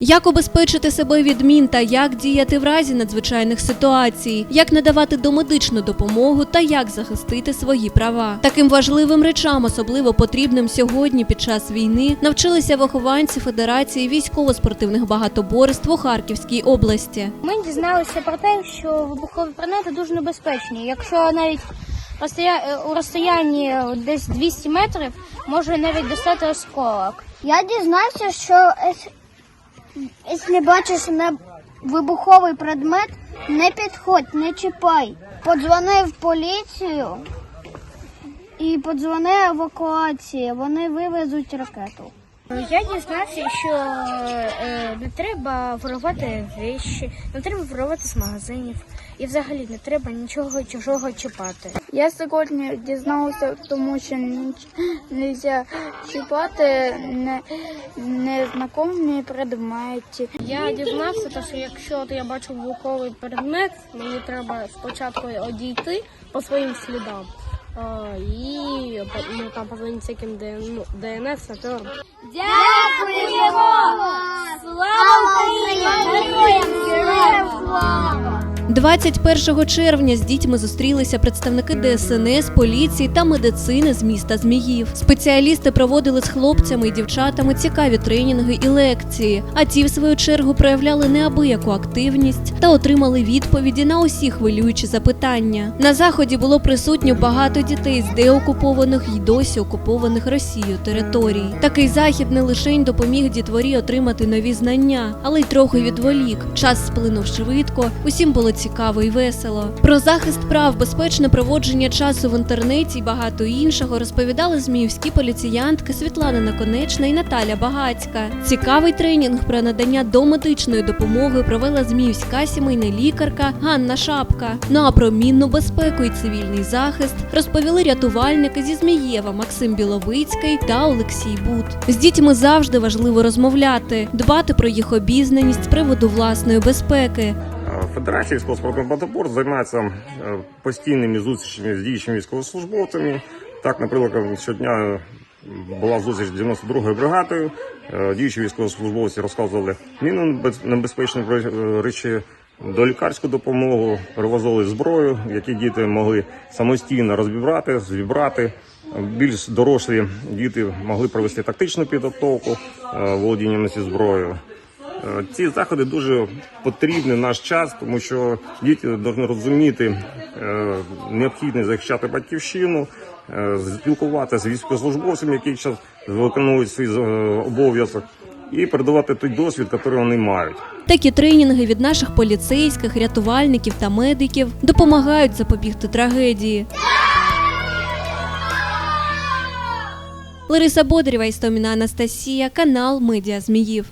Як убезпечити себе від мін та як діяти в разі надзвичайних ситуацій, як надавати домедичну допомогу та як захистити свої права. Таким важливим речам, особливо потрібним сьогодні під час війни, навчилися вихованці Федерації військово-спортивних багатоборств у Харківській області. Ми дізналися про те, що вибухові предмети дуже небезпечні. Якщо навіть е, у розстоянні десь 200 метрів може навіть достати осколок. Я дізнався, що якщо бачиш на вибуховий предмет, не підходь, не чіпай. Подзвони в поліцію і подзвони евакуації. Вони вивезуть ракету. Я дізнався, що е, не треба виривати речі, не треба виривати з магазинів. І взагалі не треба нічого чужого чіпати. Я сьогодні дізнався, тому що не можна чіпати не, незнакомі предмети. Я дізнався, що якщо я бачу вибуховий предмет, мені треба спочатку одійти по своїм слідам. а, І ну, там позвонити всяким ДНС, ДНС, саперам. Дякуємо! 21 червня з дітьми зустрілися представники ДСНС, поліції та медицини з міста Зміїв. Спеціалісти проводили з хлопцями і дівчатами цікаві тренінги і лекції. А ті, в свою чергу, проявляли неабияку активність та отримали відповіді на усі хвилюючі запитання. На заході було присутньо багато дітей з деокупованих і досі окупованих Росією територій. Такий захід не лише допоміг дітворі отримати нові знання, але й трохи відволік. Час сплинув швидко, усім було цікаво і весело. Про захист прав, безпечне проводження часу в інтернеті і багато іншого розповідали зміївські поліціянтки Світлана Наконечна і Наталя Багацька. Цікавий тренінг про надання домедичної допомоги провела зміївська сімейна лікарка Ганна Шапка. Ну а про мінну безпеку і цивільний захист розповіли рятувальники зі Змієва Максим Біловицький та Олексій Бут. З дітьми завжди важливо розмовляти, дбати про їх обізнаність з приводу власної безпеки. Федерація військово-спортивних займається е, постійними зустрічами з діючими військовослужбовцями. Так, наприклад, щодня е, була зустріч з 92-ю бригадою. Е, Діючі військовослужбовці розказували мінонебезпечні е, речі, долікарську допомогу, перевозили зброю, які діти могли самостійно розбирати, зібрати. Більш дорослі діти могли провести тактичну підготовку володінням цією зброєю. Е, Ці заходи дуже потрібні в наш час, тому що діти повинні розуміти е, необхідність захищати батьківщину, е, спілкуватися з військовослужбовцями, які зараз виконують свій обов'язок, і передавати той досвід, який вони мають. Такі тренінги від наших поліцейських, рятувальників та медиків допомагають запобігти трагедії. Лариса Бодрєва, Істоміна Анастасія, канал Медіа Зміїв.